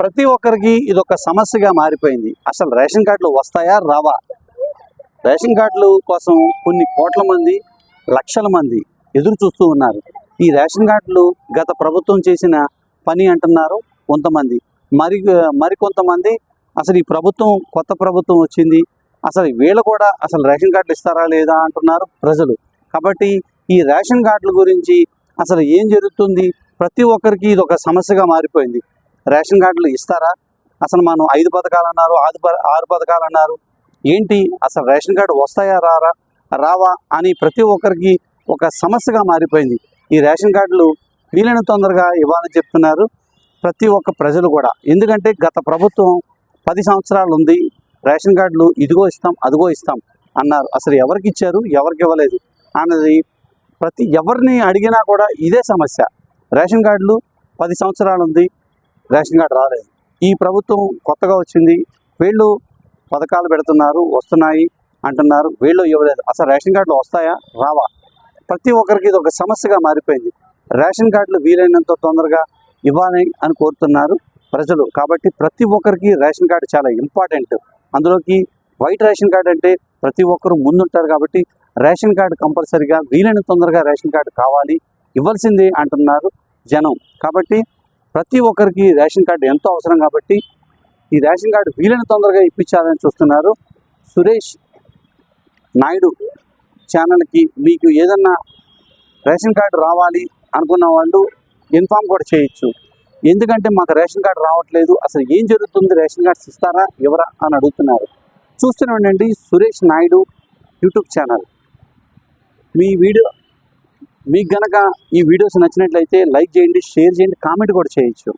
ప్రతి ఒక్కరికి ఇది ఒక సమస్యగా మారిపోయింది. అసలు రేషన్ కార్డులు వస్తాయా? రావా? రేషన్ కార్డులు కోసం కొన్ని కోట్ల మంది లక్షల మంది ఎదురు చూస్తూ ఉన్నారు. ఈ రేషన్ కార్డులు గత ప్రభుత్వం చేసిన పని అంటున్నారు కొంతమంది. మరి మరికొంతమంది అసలు ఈ ప్రభుత్వం కొత్త ప్రభుత్వం వచ్చింది. అసలు వీళ్ళు కూడా అసలు రేషన్ కార్డులు ఇస్తారా లేదా అంటున్నారు ప్రజలు. కాబట్టి ఈ రేషన్ కార్డుల గురించి అసలు ఏం జరుగుతుంది? ప్రతి ఒక్కరికి ఇది ఒక సమస్యగా మారిపోయింది. రేషన్ కార్డులు ఇస్తారా? అసలు మనం ఐదు పథకాలు అన్నారు ఆరు ప- ఆరు పథకాలు అన్నారు. ఏంటి? అసలు రేషన్ కార్డు వస్తాయా రారా? రావా అని ప్రతి ఒక్కరికి ఒక సమస్యగా మారిపోయింది. ఈ రేషన్ కార్డులు వీలైన తొందరగా ఇవ్వాలని చెప్తున్నారు ప్రతి ఒక్క ప్రజలు కూడా. ఎందుకంటే గత ప్రభుత్వం పది సంవత్సరాలు ఉంది రేషన్ కార్డులు ఇదిగో ఇస్తాం అదిగో ఇస్తాం అన్నారు. అసలు ఎవరికి ఇచ్చారు? ఎవరికి ఇవ్వలేదు అన్నది ప్రతి ఎవరిని అడిగినా కూడా ఇదే సమస్య. రేషన్ కార్డులు పది సంవత్సరాలు ఉంది రేషన్ కార్డు రాలేదు. ఈ ప్రభుత్వం కొత్తగా వచ్చింది. వీళ్ళు పథకాలు పెడుతున్నారు వస్తున్నాయి అంటున్నారు. వీళ్ళు ఇవ్వలేదు. అసలు రేషన్ కార్డులు వస్తాయా? రావా. ప్రతి ఒక్కరికి ఇది ఒక సమస్యగా మారిపోయింది. రేషన్ కార్డులు వీలైనంత తొందరగా ఇవ్వాలి అని కోరుతున్నారు ప్రజలు. కాబట్టి ప్రతి ఒక్కరికి రేషన్ కార్డు చాలా ఇంపార్టెంట్. అందులోకి వైట్ రేషన్ కార్డు అంటే ప్రతి ఒక్కరు ముందుంటారు కాబట్టి రేషన్ కార్డు కంపల్సరిగా వీలైన తొందరగా రేషన్ కార్డు కావాలి ఇవ్వాల్సిందే అంటున్నారు జనం. కాబట్టి ప్రతి ఒక్కరికి రేషన్ కార్డు ఎంతో అవసరం కాబట్టి ఈ రేషన్ కార్డు వీలైన తొందరగా ఇప్పించాలని చూస్తున్నారు. సురేష్ నాయుడు ఛానల్కి మీకు ఏదన్నా రేషన్ కార్డు రావాలి అనుకున్న వాళ్ళు ఇన్ఫామ్ కూడా చేయొచ్చు. ఎందుకంటే మాకు రేషన్ కార్డు రావట్లేదు. అసలు ఏం జరుగుతుంది? రేషన్ కార్డ్స్ ఇస్తారా? ఎవరా అని అడుగుతున్నారు. చూస్తూనే ఉండండి సురేష్ నాయుడు యూట్యూబ్ ఛానల్. మీ వీడియో మీకు గనక ఈ వీడియోస్ నచ్చినట్లయితే లైక్ చేయండి షేర్ చేయండి కామెంట్ కూడా చేయొచ్చు.